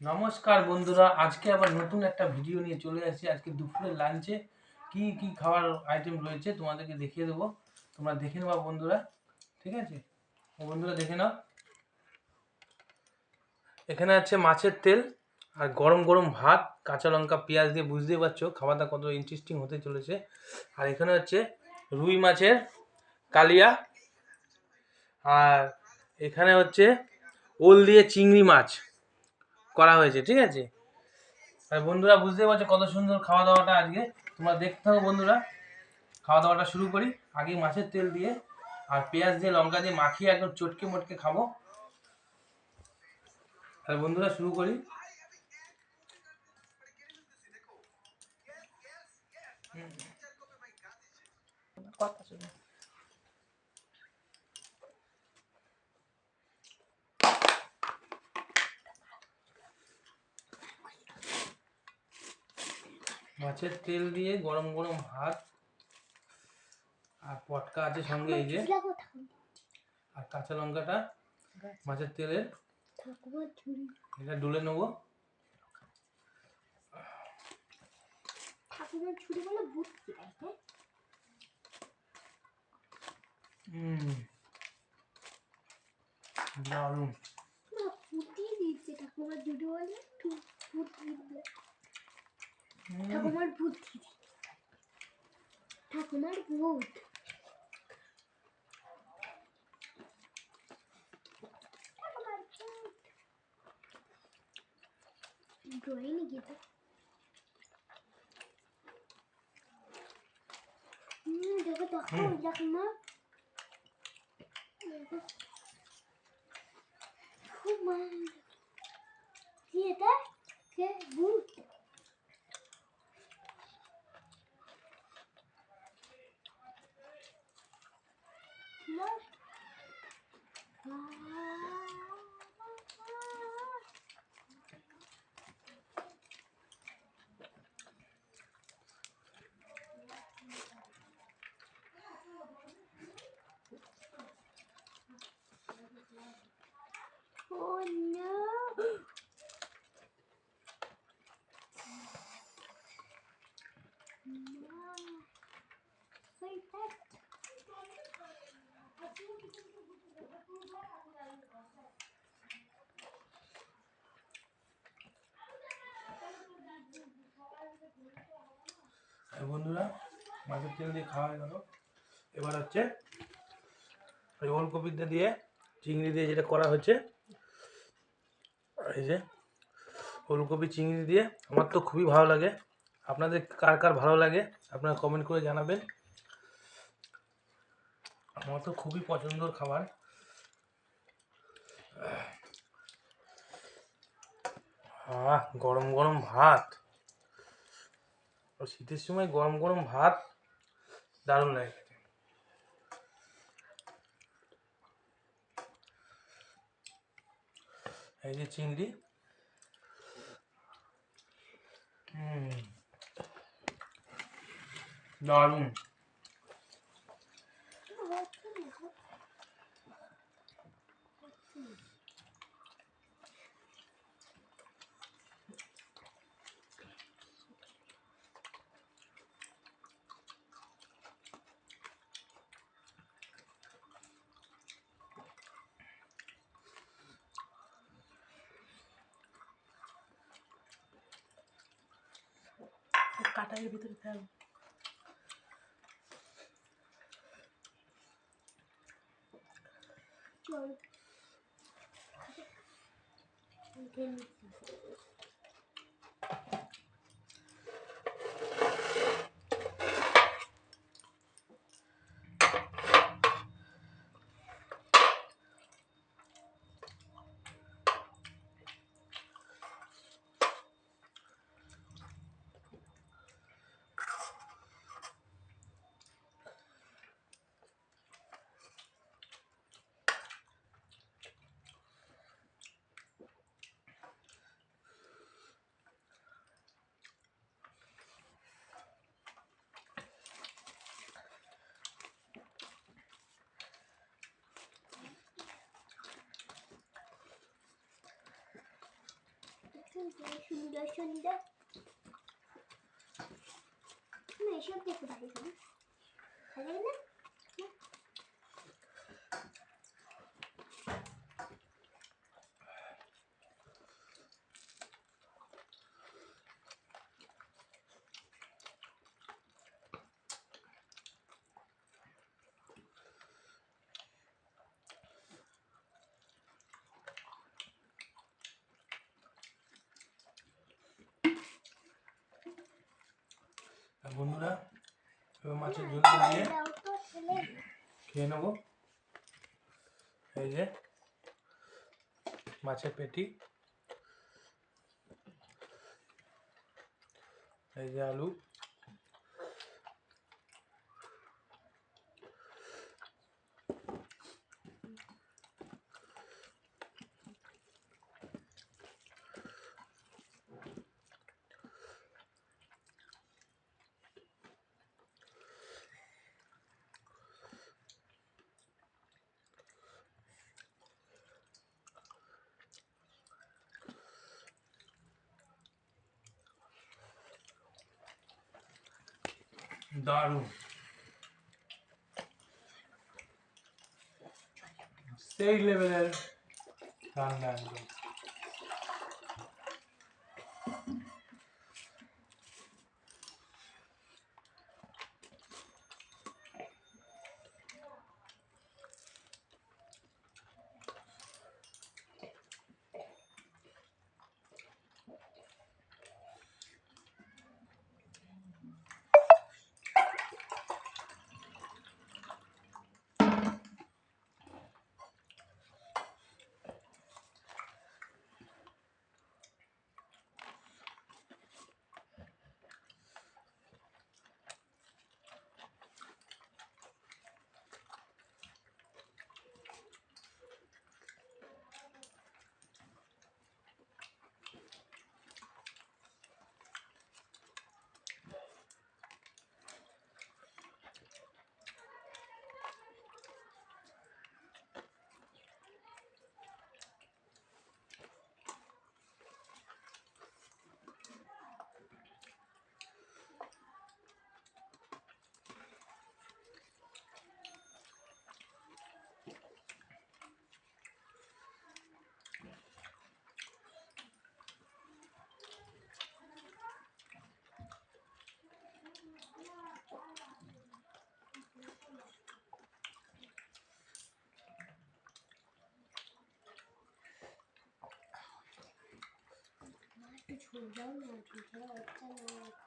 নমস্কার বন্ধুরা, আজকে আবার নতুন একটা ভিডিও নিয়ে চলে আসছি। আজকে দুপুরের লাঞ্চে কি কি খাবার আইটেম রয়েছে তোমাদেরকে দেখিয়ে দেবো। তোমরা দেখে নেবা বন্ধুরা, ঠিক আছে? বন্ধুরা, দেখে নাও। এখানে আছে মাছের তেল আর গরম গরম ভাত, কাঁচা লঙ্কা, পেঁয়াজ দিয়ে বুঝতেই পারছ, খাবারটা কত ইন্টারেস্টিং হতে চলেছে। আর এখানে হচ্ছে রুই মাছের কালিয়া আর এখানে হচ্ছে ওল দিয়ে চিংড়ি মাছ। করা হয়েছে, ঠিক আছে? আর বন্ধুরা বুঝতে পারছ কত সুন্দর খাওয়া দাওয়াটা আজকে। তোমরা দেখতে থাকো বন্ধুরা। খাওয়া দাওয়াটা শুরু করি। আগে মাছের তেল দিয়ে আর পেঁয়াজ দিয়ে লঙ্কা দিয়ে মাখিয়ে একদম চটকে মটকে খাব। আর বন্ধুরা শুরু করি। কথা শুনে। মাছের তেল দিয়ে গরম গরম ভাত আর পটকা আছে সঙ্গে এই যে। আর কাঁচা লঙ্কাটা মাছের তেলের। এটা ডুলে নেব। ঠাকুমার ছুরি বলে বুদ্ধি আছে হুম দারুণ। না দিচ্ছে ঠাকুমার ছুরি বলে একটু ফুটিয়ে দিবে হুম, ঠাকুমার বুদ্ধি ঠাকুমার ভূত ঠাকুমার ভূত ড্রয়িং গীতা হুম দেখো দেখো হুম। ঠাকুমা দেখো খুব ভালো কি এটা কে ভূত না Oh no! No. Say that. আর বন্ধুরা, মাছের তেল দিয়ে খাওয়া হয়ে গেল। এবার হচ্ছে ওই ওলকপিটা দিয়ে চিংড়ি দিয়ে যেটা করা হচ্ছে, এই যে ওলকপি চিংড়ি দিয়ে আমার তো খুবই ভালো লাগে। আপনাদের কার কার ভালো লাগে আপনারা কমেন্ট করে জানাবেন। আমার তো খুবই পছন্দর খাবার। আহ, গরম গরম ভাত। ও শীতের সময় গরম গরম ভাত দারুণ লাগে। এই যে চিংড়ি। হুম। দারুণ কাটারের ভিতরে থাকবে চল সুন্দর সুন্দর সুন্দর না এসব দেখতে পারি না ভালো লাগে বন্ধুরা মাছের ঝোল দিয়ে খেয়ে নেব। এই যে মাছের পেটি এই যে আলু দারুণ সেই লেভেলের রান্না একদম 인정만 좀 되어 있잖아요.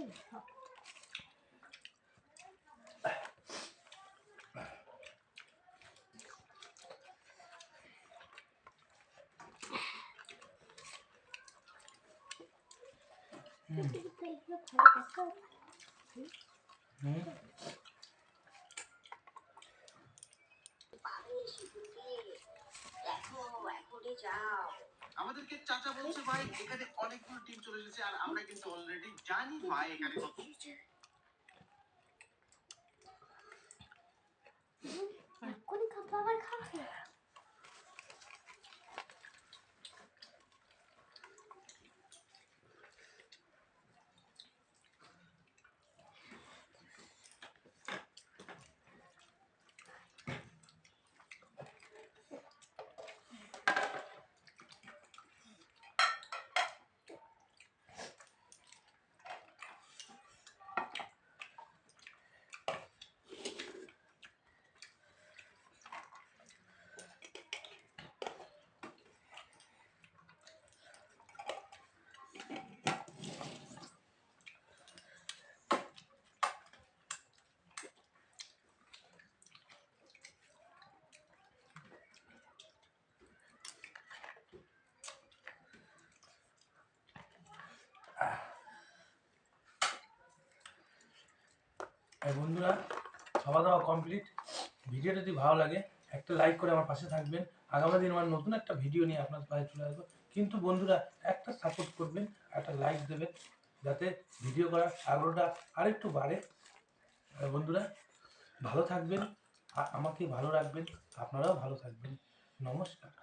Ừ. Ừ. আমাদেরকে চাচা বলছে, ভাই, এখানে অনেকগুলো টিম চলে এসেছে আর আমরা কিন্তু অলরেডি জানি ভাই এখানে কত। আর বন্ধুরা, খাওয়া দাওয়া কমপ্লিট ভিডিওটা যদি ভালো লাগে, একটা লাইক করে আমার পাশে থাকবেন। আগামী দিন আমার নতুন একটা ভিডিও নিয়ে আপনার পাশে চলে আসব। কিন্তু বন্ধুরা, একটা সাপোর্ট করবেন, একটা লাইক দেবেন, যাতে ভিডিও করার আগ্রহটা আরেকটু বাড়ে। বন্ধুরা, ভালো থাকবেন আমাকে ভালো রাখবেন, আপনারাও ভালো থাকবেন। নমস্কার।